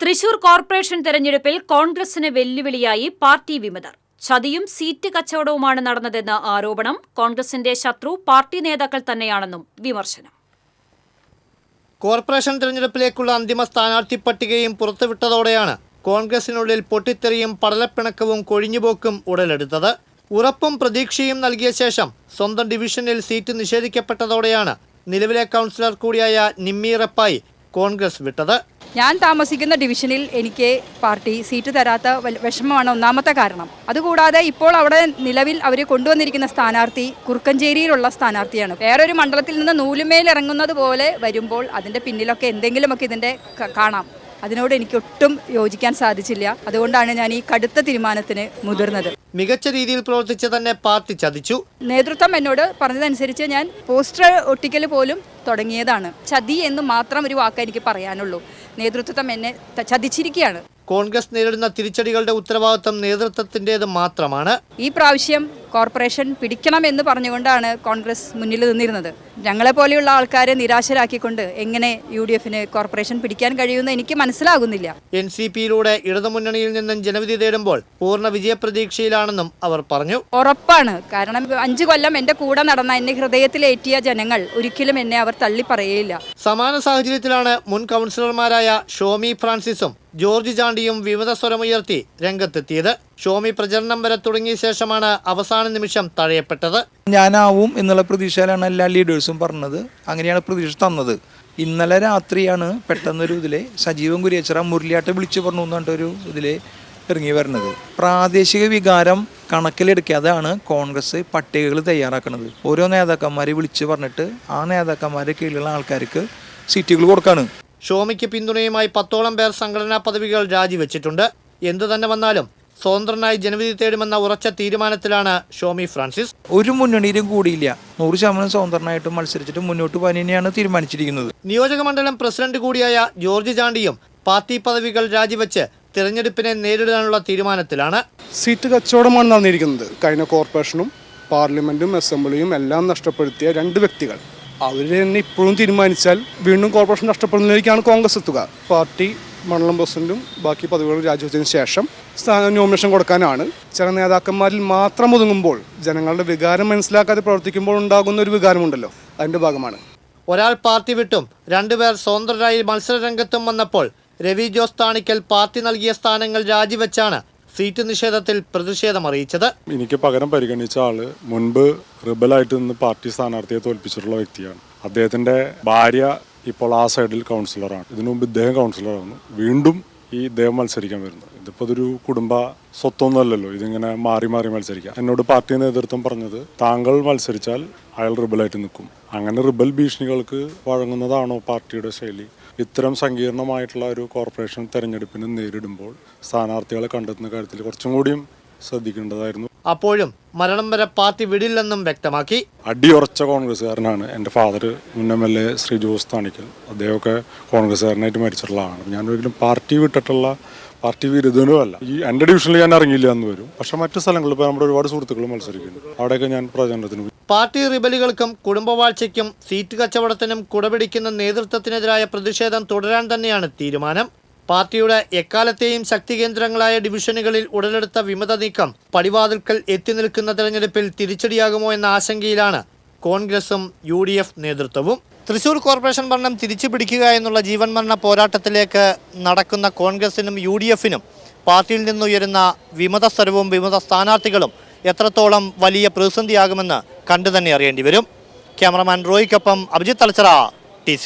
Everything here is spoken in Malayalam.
തൃശൂർ കോർപ്പറേഷൻ തെരഞ്ഞെടുപ്പിൽ കോൺഗ്രസിന് വെല്ലുവിളിയായി പാർട്ടി വിമതർ. ചതിയും സീറ്റ് കച്ചവടവുമാണ് നടന്നതെന്ന് ആരോപണം കോൺഗ്രസിന്റെ ശത്രു പാർട്ടി നേതാക്കൾ തന്നെയാണെന്നും വിമർശനം. കോർപ്പറേഷൻ തെരഞ്ഞെടുപ്പിലേക്കുള്ള അന്തിമ സ്ഥാനാർത്ഥി പട്ടികയും പുറത്തുവിട്ടതോടെയാണ് കോൺഗ്രസിനുള്ളിൽ പൊട്ടിത്തെറിയും പടലപ്പിണക്കവും കൊഴിഞ്ഞുപോക്കും ഉടലെടുത്തത്. ഉറപ്പും പ്രതീക്ഷയും നൽകിയ ശേഷം സ്വന്തം ഡിവിഷനിൽ സീറ്റ് നിഷേധിക്കപ്പെട്ടതോടെയാണ് നിലവിലെ കൗൺസിലർ കൂടിയായ നിമ്മി റപ്പായി കോൺഗ്രസ് വിട്ടത്. ഞാൻ താമസിക്കുന്ന ഡിവിഷനിൽ എനിക്ക് പാർട്ടി സീറ്റ് തരാത്ത വിഷമമാണ് ഒന്നാമത്തെ കാരണം. അതുകൂടാതെ ഇപ്പോൾ അവിടെ നിലവിൽ അവർ കൊണ്ടുവന്നിരിക്കുന്ന സ്ഥാനാർത്ഥി കുറുക്കഞ്ചേരിയിലുള്ള സ്ഥാനാർത്ഥിയാണ്. വേറൊരു മണ്ഡലത്തിൽ നിന്ന് നൂലുമേൽ ഇറങ്ങുന്നത് പോലെ വരുമ്പോൾ അതിന്റെ പിന്നിലൊക്കെ എന്തെങ്കിലുമൊക്കെ ഇതിന്റെ കാണാം. അതിനോട് എനിക്ക് ഒട്ടും യോജിക്കാൻ സാധിച്ചില്ല. അതുകൊണ്ടാണ് ഞാൻ ഈ കടുത്ത തീരുമാനത്തിന് മുതിർന്നത്. മികച്ച രീതിയിൽ പ്രവർത്തിച്ച് തന്നെ പാർട്ടി ചതിച്ചു. നേതൃത്വം എന്നോട് പറഞ്ഞതനുസരിച്ച് ഞാൻ പോസ്റ്റർ ഒട്ടിക്കൽ പോലും തുടങ്ങിയതാണ്. ചതി എന്ന് മാത്രം ഒരു വാക്ക് എനിക്ക് പറയാനുള്ളൂ. നേതൃത്വം എന്നെ ചതിച്ചിരിക്കുകയാണ്. കോൺഗ്രസ് നേരിടുന്ന തിരിച്ചടികളുടെ ഉത്തരവാദിത്തം നേതൃത്വത്തിന്റേത് മാത്രമാണ്. ഈ പ്രാവശ്യം കോർപ്പറേഷൻ പിടിക്കണം എന്ന് പറഞ്ഞുകൊണ്ടാണ് കോൺഗ്രസ് മുന്നിൽ നിന്നിരുന്നത്. ഞങ്ങളെ പോലെയുള്ള ആൾക്കാരെ നിരാശരാക്കിക്കൊണ്ട് എങ്ങനെ യു ഡി എഫിന് കോർപ്പറേഷൻ പിടിക്കാൻ കഴിയുമെന്ന് എനിക്ക് മനസ്സിലാകുന്നില്ല. എൻ സി പിയിലൂടെ ഇടതുമുന്നണിയിൽ നിന്നും ജനവിധി തേടുമ്പോൾ പൂർണ വിജയപ്രതീക്ഷയിലാണെന്നും അവർ പറഞ്ഞു. ഉറപ്പാണ്. കാരണം അഞ്ചു കൊല്ലം എന്റെ കൂടെ നടന്ന എന്നെ ഹൃദയത്തിലേറ്റിയ ജനങ്ങൾ ഒരിക്കലും എന്നെ അവർ തള്ളി പറയുകയില്ല സമാന സാഹചര്യത്തിലാണ് മുൻ കൗൺസിലർമാരായ ഷോമി ഫ്രാൻസിസും ജോർജ് ചാണ്ടിയും വിമത സ്വരമുയർത്തി രംഗത്തെത്തിയത്. ഷോമി പ്രചരണം വരെ തുടങ്ങിയ ശേഷമാണ് അവസാന നിമിഷം തഴയപ്പെട്ടത്. ഞാനാവും എന്നുള്ള പ്രതീക്ഷയിലാണ് എല്ലാ ലീഡേഴ്സും പറഞ്ഞത്. അങ്ങനെയാണ് പ്രതീക്ഷ തന്നത്. ഇന്നലെ രാത്രിയാണ് പെട്ടെന്നൊരു ഇതിലെ സജീവൻ കുരിയച്ചിറ മുരളിയാട്ടെ വിളിച്ചു പറഞ്ഞു എന്നിട്ടൊരു ഇതിലെ ഇറങ്ങി വരുന്നത്. പ്രാദേശിക വികാരം കണക്കിലെടുക്കാതെയാണ് കോൺഗ്രസ് പട്ടികകൾ തയ്യാറാക്കുന്നത് ഓരോ നേതാക്കന്മാരെ വിളിച്ചു പറഞ്ഞിട്ട് ആ നേതാക്കന്മാരെ കീഴിലുള്ള ആൾക്കാർക്ക് സീറ്റുകൾ കൊടുക്കാണ്. ഷോമിക്ക് പിന്തുണയുമായി പത്തോളം പേർ സംഘടനാ പദവികൾ രാജിവെച്ചിട്ടുണ്ട്. എന്തു തന്നെ വന്നാലും സ്വതന്ത്രനായി ജനവിധി തേടുമെന്ന ഉറച്ച തീരുമാനത്തിലാണ് ഷോമി ഫ്രാൻസിസ്. ഒരു മുന്നണിയിലും കൂടിയില്ല. നൂറ് ശതമാനം സ്വതന്ത്രനായിട്ട് മത്സരിച്ചിട്ട് മുന്നോട്ട് പോകാൻ തന്നെയാണ് തീരുമാനിച്ചിരിക്കുന്നത്. നിയോജകമണ്ഡലം പ്രസിഡന്റ് കൂടിയായ ജോർജ് ചാണ്ടിയും പാർട്ടി പദവികൾ രാജിവെച്ച് തിരഞ്ഞെടുപ്പിനെ നേരിടാനുള്ള തീരുമാനത്തിലാണ്. സീറ്റ് കച്ചവടമാണ് നടന്നിരിക്കുന്നത്. കഴിഞ്ഞ കോർപ്പറേഷനും പാർലമെന്റും അസംബ്ലിയും എല്ലാം നഷ്ടപ്പെടുത്തിയ രണ്ട് വ്യക്തികൾ. അവർ തന്നെ ഇപ്പോഴും തീരുമാനിച്ചാൽ വീണ്ടും കോർപ്പറേഷൻ നഷ്ടപ്പെടുന്നതിലേക്കാണ് കോൺഗ്രസ് എത്തുക. പാർട്ടി മണ്ഡലം പ്രസിഡന്റും ബാക്കി പദവികളും രാജിവെച്ചതിന് ശേഷം സ്ഥാന നോമിനേഷൻ കൊടുക്കാനാണ്. ചില നേതാക്കന്മാരിൽ മാത്രം ഒതുങ്ങുമ്പോൾ ജനങ്ങളുടെ വികാരം മനസ്സിലാക്കാതെ പ്രവർത്തിക്കുമ്പോൾ ഉണ്ടാകുന്ന ഒരു വികാരമുണ്ടല്ലോ. അതിന്റെ ഭാഗമാണ്. ഒരാൾ പാർട്ടി വിട്ടും രണ്ടുപേർ സ്വതന്ത്രരായി മത്സരരംഗത്തും വന്നപ്പോൾ രവി ജോസ് താണിക്കൽ പാർട്ടി നൽകിയ സ്ഥാനങ്ങൾ രാജിവെച്ചാണ് സീറ്റ് നിഷേധത്തിൽ പ്രതിഷേധം അറിയിച്ചത്. എനിക്ക് പകരം പരിഗണിച്ച ആൾ മുൻപ് റിബലായിട്ട് നിന്ന് പാർട്ടി സ്ഥാനാർത്ഥിയെ തോൽപ്പിച്ചിട്ടുള്ള വ്യക്തിയാണ്. അദ്ദേഹത്തിന്റെ ഭാര്യ ഇപ്പോൾ ആ സൈഡിൽ കൗൺസിലറാണ്. ഇതിനു മുമ്പ് ഇദ്ദേഹം കൗൺസിലറായിരുന്നു. വീണ്ടും ഈ ഇദ്ദേഹം മത്സരിക്കാൻ വരുന്നത് ഇതിപ്പോ ഇതൊരു കുടുംബ സ്വത്തൊന്നുമല്ലല്ലോ. ഇതിങ്ങനെ മാറി മാറി മത്സരിക്കാം. എന്നോട് പാർട്ടി നേതൃത്വം പറഞ്ഞത് താങ്കൾ മത്സരിച്ചാൽ അയാൾ റിബലായിട്ട് നിൽക്കും. അങ്ങനെ റിബൽ ഭീഷണികൾക്ക് വഴങ്ങുന്നതാണോ പാർട്ടിയുടെ ശൈലി? ഇത്തരം സങ്കീർണമായിട്ടുള്ള ഒരു കോർപ്പറേഷൻ തെരഞ്ഞെടുപ്പിന് നേരിടുമ്പോൾ സ്ഥാനാർത്ഥികളെ കണ്ടെത്തുന്ന കാര്യത്തിൽ കുറച്ചും കൂടിയും ശ്രദ്ധിക്കേണ്ടതായിരുന്നു. അപ്പോഴും മരണം വരെ പാർട്ടി വിടില്ലെന്നും വ്യക്തമാക്കി. അടിയുറച്ച കോൺഗ്രസ്സുകാരനാണ് എന്റെ ഫാദർ മുൻ M L A Shri Jose Thanikkal. അദ്ദേഹമൊക്കെ കോൺഗ്രസ്സുകാരനായിട്ട് മരിച്ചിട്ടുള്ള ആളാണ്. ഞാൻ ഒരിക്കലും പാർട്ടി വിട്ടിട്ടുള്ള പാർട്ടി വിരുദ്ധനുമല്ല ഈ എന്റെ ഡിവിഷനിൽ ഞാൻ ഇറങ്ങിയില്ല എന്ന് വരും. പക്ഷെ മറ്റു സ്ഥലങ്ങളിൽ ഇപ്പോൾ നമ്മുടെ ഒരുപാട് സുഹൃത്തുക്കൾ മത്സരിക്കുന്നു. അവിടെയൊക്കെ ഞാൻ പ്രചരണത്തിന് പാർട്ടി റിബലുകൾക്കും കുടുംബവാഴ്ചയ്ക്കും സീറ്റ് കച്ചവടത്തിനും കുടപിടിക്കുന്ന നേതൃത്വത്തിനെതിരായ പ്രതിഷേധം തുടരാൻ തന്നെയാണ് തീരുമാനം. പാർട്ടിയുടെ എക്കാലത്തെയും ശക്തി കേന്ദ്രങ്ങളായ ഡിവിഷനുകളിൽ ഉടലെടുത്ത വിമത നീക്കം പടിവാതിൽക്കൽ എത്തി നിൽക്കുന്ന തെരഞ്ഞെടുപ്പിൽ തിരിച്ചടിയാകുമോ എന്ന ആശങ്കയിലാണ് കോൺഗ്രസും യു ഡി എഫ് നേതൃത്വവും. തൃശൂർ കോർപ്പറേഷൻ ഭരണം തിരിച്ചു പിടിക്കുക എന്നുള്ള ജീവൻ മരണ പോരാട്ടത്തിലേക്ക് നടക്കുന്ന കോൺഗ്രസിനും യു ഡി എഫിനും പാർട്ടിയിൽ നിന്നുയരുന്ന വിമത സ്വരവും വിമത സ്ഥാനാർത്ഥികളും എത്രത്തോളം വലിയ പ്രതിസന്ധിയാകുമെന്ന് കണ്ടു തന്നെ അറിയേണ്ടി വരും. ക്യാമറമാൻ റോയ്ക്കൊപ്പം അഭിജിത്ത് തലച്ചറ ടി